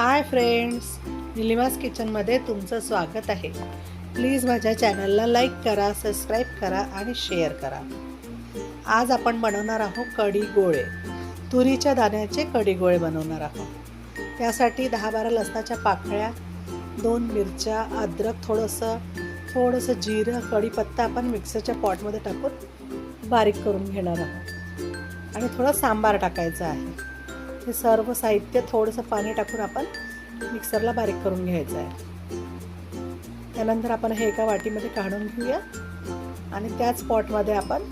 Hi friends निलिमास किचनमध्ये तुमचं स्वागत आहे. प्लीज माझ्या चॅनलला लाईक करा सबस्क्राईब करा आणि शेअर करा. आज आपण बनवणार आहोत कढी गोळे. तुरीच्या दाण्याचे कढी गोळे बनवणार आहोत. त्यासाठी दहा बारा लसणाच्या पाकळ्या दोन मिरच्या अद्रक थोडंसं थोडंसं जिरं कढीपत्ता आपण मिक्सरच्या पॉटमध्ये टाकून बारीक करून घेणार आहोत. आणि थोडं सांबार टाकायचं आहे. हे सर्व साहित्य थोडंसं पाणी टाकून आपण मिक्सरला बारीक करून घ्यायचं आहे. त्यानंतर आपण हे एका वाटीमध्ये काढून घेऊया. आणि त्याच पॉटमध्ये आपण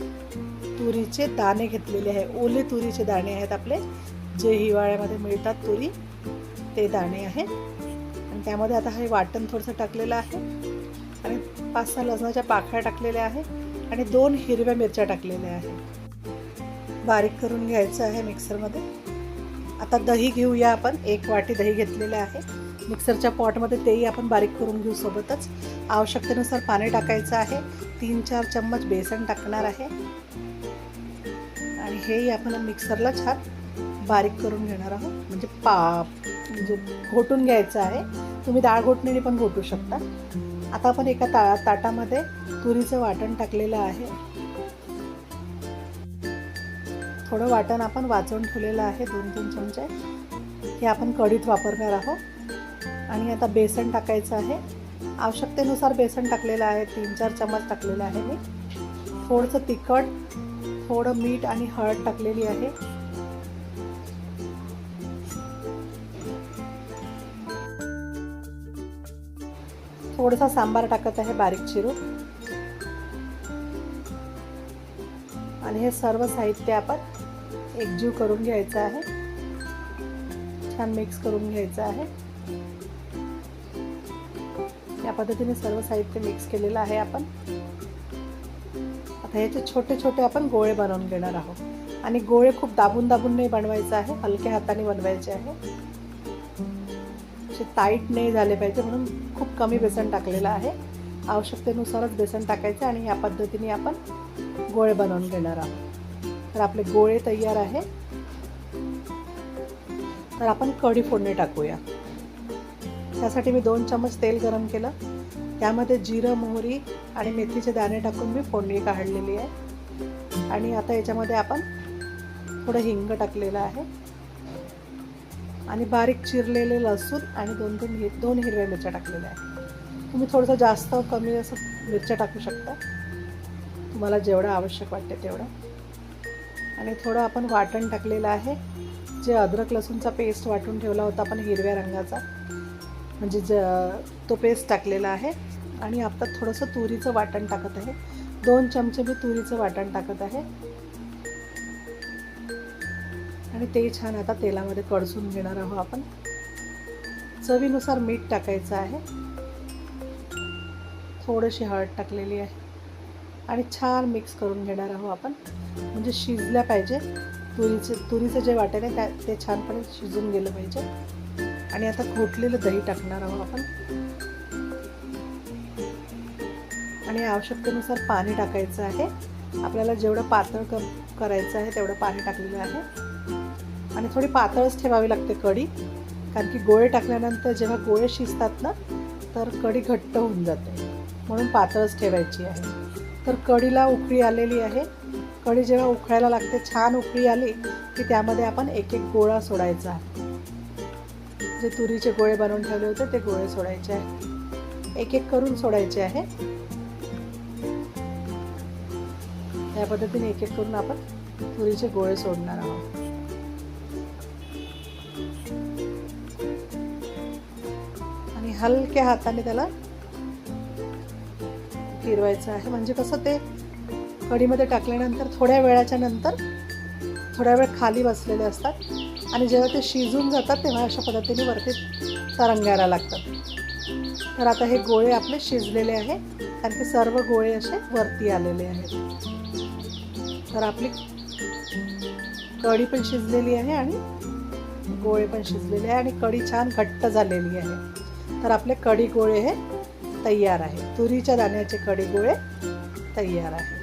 तुरीचे दाणे घेतलेले आहे. ओले तुरीचे दाणे आहेत आपले. जे हिवाळ्यामध्ये मिळतात तुरी ते दाणे आहेत आणि त्यामध्ये आता हे वाटण थोडंसं टाकलेलं आहे. आणि पाच सहा लसणाच्या पाखळ्या टाकलेल्या आहे. आणि दोन हिरव्या मिरच्या टाकलेल्या आहे. बारीक करून घ्यायचं आहे मिक्सरमध्ये. आता दही घेऊया आपण. एक वाटी दही घेतलेलं आहे. मिक्सरच्या पॉटमध्ये तेही आपण बारीक करून घेऊ सोबतच. आवश्यकतेनुसार पाणी टाकायचं आहे. तीन चार चम्मच बेसन टाकणार आहे. आणि हेही आपण मिक्सरला छान बारीक करून घेणार आहोत. म्हणजे पा म्हणजे घोटून घ्यायचं आहे. तुम्ही डाळ घोटणीने पण घोटू शकता. आता आपण एका ता ताटामध्ये तुरीचं वाटण टाकलेलं आहे. थोडं वाटण आपण वाचवून ठेवलेलं आहे दोन तीन चमचे. हे आपण कढीत वापरणार आहोत. आणि आता बेसन टाकायचं आहे. आवश्यकतेनुसार बेसन टाकलेलं आहे तीन चार चमच टाकलेलं आहे मी थोडंसं तिखट थोडं मीठ आणि हळद टाकलेली आहे. थोडासा सांबार टाकत आहे बारीक चिरून. आणि हे सर्व साहित्य आपण एकजीव करून घ्यायचं आहे. छान मिक्स करून घ्यायचं आहे. या पद्धतीने सर्व साहित्य मिक्स केलेलं आहे आपण. आता याचे छोटे छोटे आपण गोळे बनवून घेणार आहोत. आणि गोळे खूप दाबून दाबून नाही बनवायचं आहे हलक्या हाताने बनवायचे आहे. असे टाईट नाही झाले पाहिजे म्हणून खूप कमी बेसन टाकलेलं आहे. आवश्यकतेनुसारच बेसन टाकायचं आणि या पद्धतीने आपण गोळे बनवून घेणार आहोत. तर आपले गोळे तयार आहे. तर आपण कढी फोडणी टाकूया. त्यासाठी मी दोन चमच तेल गरम केलं. त्यामध्ये जिरं मोहरी आणि मेथीचे दाणे टाकून मी फोडणी काढलेली आहे. आणि आता याच्यामध्ये आपण थोडं हिंग टाकलेलं आहे. आणि बारीक चिरलेले लसूण आणि दोन तीन हि दोन हिरव्या मिरच्या टाकलेल्या आहेत. तुम्ही थोडंसं जास्त कमी असं मिरच्या टाकू शकता. तुम्हाला जेवढं आवश्यक वाटते तेवढं. आणि थोडं आपण वाटण टाकलेलं आहे. जे अद्रक लसूणचा पेस्ट वाटून ठेवला होता आपण हिरव्या रंगाचा. म्हणजे ज तो पेस्ट टाकलेला आहे. आणि आता थोडंसं तुरीचं वाटण टाकत आहे. दोन चमचे मी तुरीचं वाटण टाकत आहे. आणि ते छान आता तेलामध्ये कडसून घेणार आहोत आपण. चवीनुसार मीठ टाकायचं आहे. थोडीशी हळद टाकलेली आहे. आणि छान मिक्स करून घेणार आहोत आपण. म्हणजे शिजल्या पाहिजे. तुरीचे तुरीचं जे वाटेल आहे त्या ते छानपणे शिजून गेलं पाहिजे. आणि आता खोटलेलं दही टाकणार आहोत आपण. आणि आवश्यकतेनुसार पाणी टाकायचं आहे. आपल्याला जेवढं पातळ क करायचं आहे तेवढं पाणी टाकलेलं आहे. आणि थोडी पातळच ठेवावी लागते कढी. कारण की गोळे टाकल्यानंतर जेव्हा गोळे शिजतात ना तर कढी घट्ट होऊन जाते. म्हणून पातळच ठेवायची आहे. तर कढीला उकळी आलेली आहे. कढी जेव्हा उकळायला लागते छान उकळी आली की त्यामध्ये आपण एक एक गोळा सोडायचा. जे तुरीचे गोळे बनवून ठेवले होते ते गोळे सोडायचे आहे. एक एक करून सोडायचे आहे. या पद्धतीने एक एक करून आपण तुरीचे गोळे सोडणार आहोत. आणि हलक्या हाताने त्याला फिरवायचं आहे. म्हणजे कसं ते कढीमध्ये टाकल्यानंतर थोड्या वेळाच्या नंतर थोड्या वेळ खाली बसलेले असतात. आणि जेव्हा ते शिजून जातात तेव्हा अशा पद्धतीने वरती तरंगायला लागतात. तर आता हे गोळे आपले शिजलेले आहे. कारण की सर्व गोळे असे वरती आलेले आहेत. तर आपली कढी पण शिजलेली आहे आणि गोळे पण शिजलेले आहे. आणि कढी छान घट्ट झालेली आहे. तर आपले कढी गोळे हे तयार आहे. तुरीच्या दाण्याचे कढी गोळे तयार आहे.